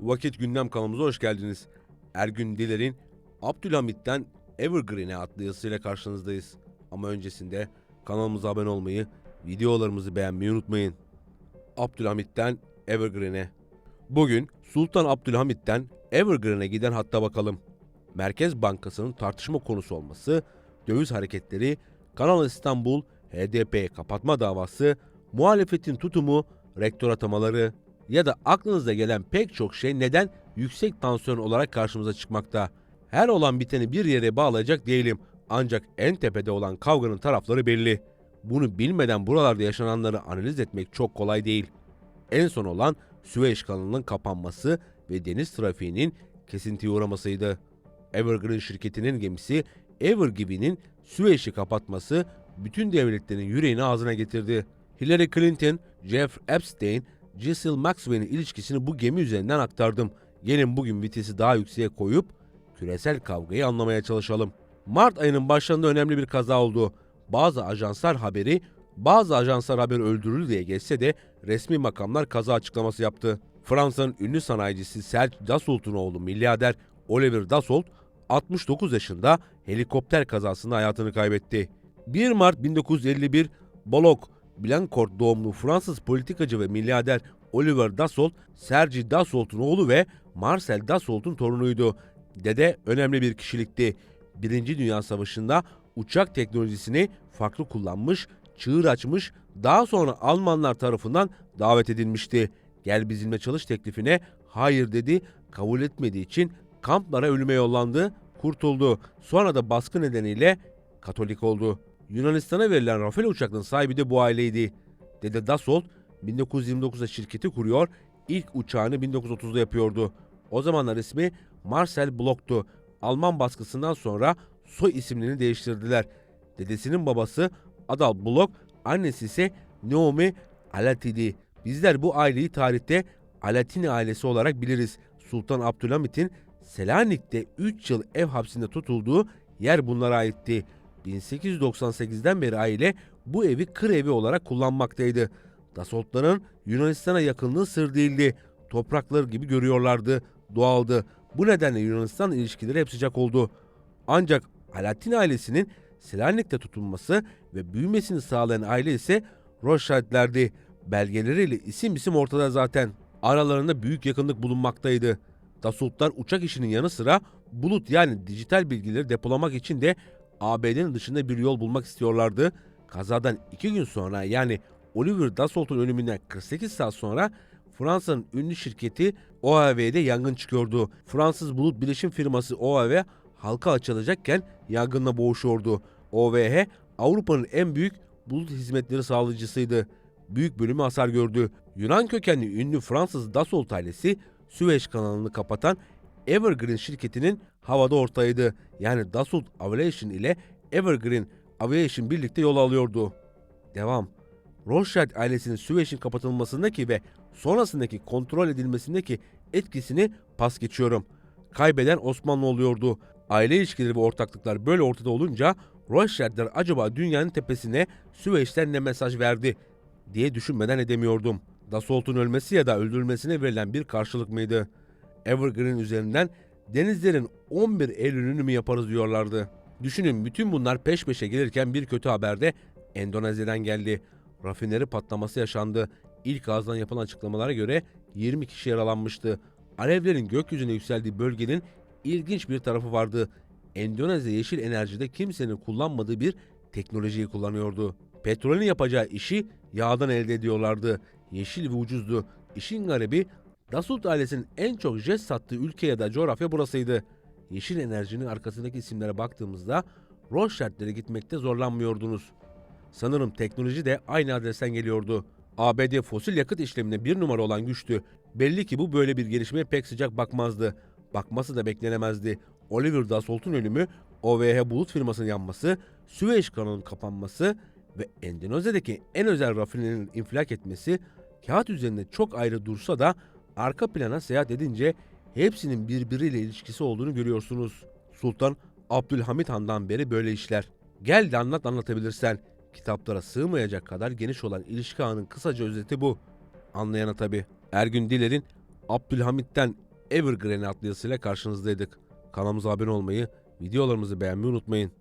Vakit Gündem kanalımıza hoş geldiniz. Ergün Diler'in Abdülhamit'ten Evergreen'e adlı yazısıyla karşınızdayız. Ama öncesinde kanalımıza abone olmayı, videolarımızı beğenmeyi unutmayın. Abdülhamit'ten Evergreen'e. Bugün Sultan Abdülhamit'ten Evergreen'e giden hatta bakalım. Merkez Bankası'nın tartışma konusu olması, döviz hareketleri, Kanal İstanbul, HDP kapatma davası, muhalefetin tutumu, rektör atamaları ya da aklınıza gelen pek çok şey neden yüksek tansiyon olarak karşımıza çıkmakta. Her olan biteni bir yere bağlayacak değilim. Ancak en tepede olan kavganın tarafları belli. Bunu bilmeden buralarda yaşananları analiz etmek çok kolay değil. En son olan Süveyş kanalının kapanması ve deniz trafiğinin kesintiye uğramasıydı. Evergreen şirketinin gemisi Evergiven'in Süveyş'i kapatması bütün devletlerin yüreğini ağzına getirdi. Hillary Clinton, Jeff Epstein, Ghislaine Maxwell'in ilişkisini bu gemi üzerinden aktardım. Gelin bugün vitesi daha yükseğe koyup küresel kavgayı anlamaya çalışalım. Mart ayının başlarında önemli bir kaza oldu. Bazı ajanslar haberi, bazı ajanslar haber öldürüldü diye geçse de resmi makamlar kaza açıklaması yaptı. Fransa'nın ünlü sanayicisi Serge Dassault'un oğlu milyarder Oliver Dassault 69 yaşında helikopter kazasında hayatını kaybetti. 1 Mart 1951 Bolog, Blancourt doğumlu Fransız politikacı ve milyarder Oliver Dassault, Serge Dassault'un oğlu ve Marcel Dassault'un torunuydu. Dede önemli bir kişilikti. Birinci Dünya Savaşı'nda uçak teknolojisini farklı kullanmış, çığır açmış, daha sonra Almanlar tarafından davet edilmişti. Gel bizimle çalış teklifine hayır dedi, kabul etmediği için kamplara ölüme yollandı, kurtuldu. Sonra da baskı nedeniyle Katolik oldu. Yunanistan'a verilen Rafale uçaklarının sahibi de bu aileydi. Dede Dassault 1929'da şirketi kuruyor, ilk uçağını 1930'da yapıyordu. O zamanlar ismi Marcel Bloch'tu. Alman baskısından sonra soy isimlerini değiştirdiler. Dedesinin babası Adal Bloch, annesi ise Naomi Alati'di. Bizler bu aileyi tarihte Alatini ailesi olarak biliriz. Sultan Abdülhamit'in Selanik'te 3 yıl ev hapsinde tutulduğu yer bunlara aitti. 1898'den beri aile bu evi kır evi olarak kullanmaktaydı. Dassault'ların Yunanistan'a yakınlığı sır değildi. Toprakları gibi görüyorlardı, doğaldı. Bu nedenle Yunanistan ilişkileri hep sıcak oldu. Ancak Alaaddin ailesinin Selanik'te tutulması ve büyümesini sağlayan aile ise Rothschild'lerdi. Belgeleriyle isim isim ortada zaten. Aralarında büyük yakınlık bulunmaktaydı. Dassaultlar uçak işinin yanı sıra bulut yani dijital bilgileri depolamak için de ABD'nin dışında bir yol bulmak istiyorlardı. Kazadan iki gün sonra yani Oliver Dassault'un ölümünden 48 saat sonra Fransa'nın ünlü şirketi OAV'de yangın çıkıyordu. Fransız bulut bilişim firması OAV halka açılacakken yangınla boğuşuyordu. OVH Avrupa'nın en büyük bulut hizmetleri sağlayıcısıydı. Büyük bölümü hasar gördü. Yunan kökenli ünlü Fransız Dassault ailesi Süveyş kanalını kapatan Evergreen şirketinin havada ortağıydı. Yani Dassault Aviation ile Evergreen Aviation birlikte yol alıyordu. Devam. Rothschild ailesinin Süveyş'in kapatılmasındaki ve sonrasındaki kontrol edilmesindeki etkisini pas geçiyorum. Kaybeden Osmanlı oluyordu. Aile ilişkileri ve ortaklıklar böyle ortada olunca Rothschild'ler acaba dünyanın tepesine Süveyş'ten ne mesaj verdi diye düşünmeden edemiyordum. Dassault'un ölmesi ya da öldürülmesine verilen bir karşılık mıydı? Evergreen üzerinden denizlerin 11 Eylül'ünü mü yaparız diyorlardı. Düşünün bütün bunlar peş peşe gelirken bir kötü haber de Endonezya'dan geldi. Rafineri patlaması yaşandı. İlk ağızdan yapılan açıklamalara göre 20 kişi yaralanmıştı. Alevlerin gökyüzüne yükseldiği bölgenin ilginç bir tarafı vardı. Endonezya yeşil enerjide kimsenin kullanmadığı bir teknolojiyi kullanıyordu. Petrolün yapacağı işi yağdan elde ediyorlardı. Yeşil ve ucuzdu. İşin garibi Dassault ailesinin en çok jet sattığı ülke ya da coğrafya burasıydı. Yeşil enerjinin arkasındaki isimlere baktığımızda Rothschild'lere gitmekte zorlanmıyordunuz. Sanırım teknoloji de aynı adresten geliyordu. ABD fosil yakıt işlemine bir numara olan güçtü. Belli ki bu böyle bir gelişmeye pek sıcak bakmazdı. Bakması da beklenemezdi. Oliver Dassault'un ölümü, OVH bulut firmasının yanması, Süveyş kanalının kapanması ve Endonezya'daki en özel rafinerinin infilak etmesi kağıt üzerinde çok ayrı dursa da arka plana seyahat edince hepsinin birbiriyle ilişkisi olduğunu görüyorsunuz. Sultan Abdülhamit Han'dan beri böyle işler. Gel de anlat anlatabilirsen. Kitaplara sığmayacak kadar geniş olan ilişki ağının kısaca özeti bu. Anlayana tabi. Ergün Diler'in Abdülhamit'ten Evergreen adlı karşınızdaydık. Kanalımıza abone olmayı, videolarımızı beğenmeyi unutmayın.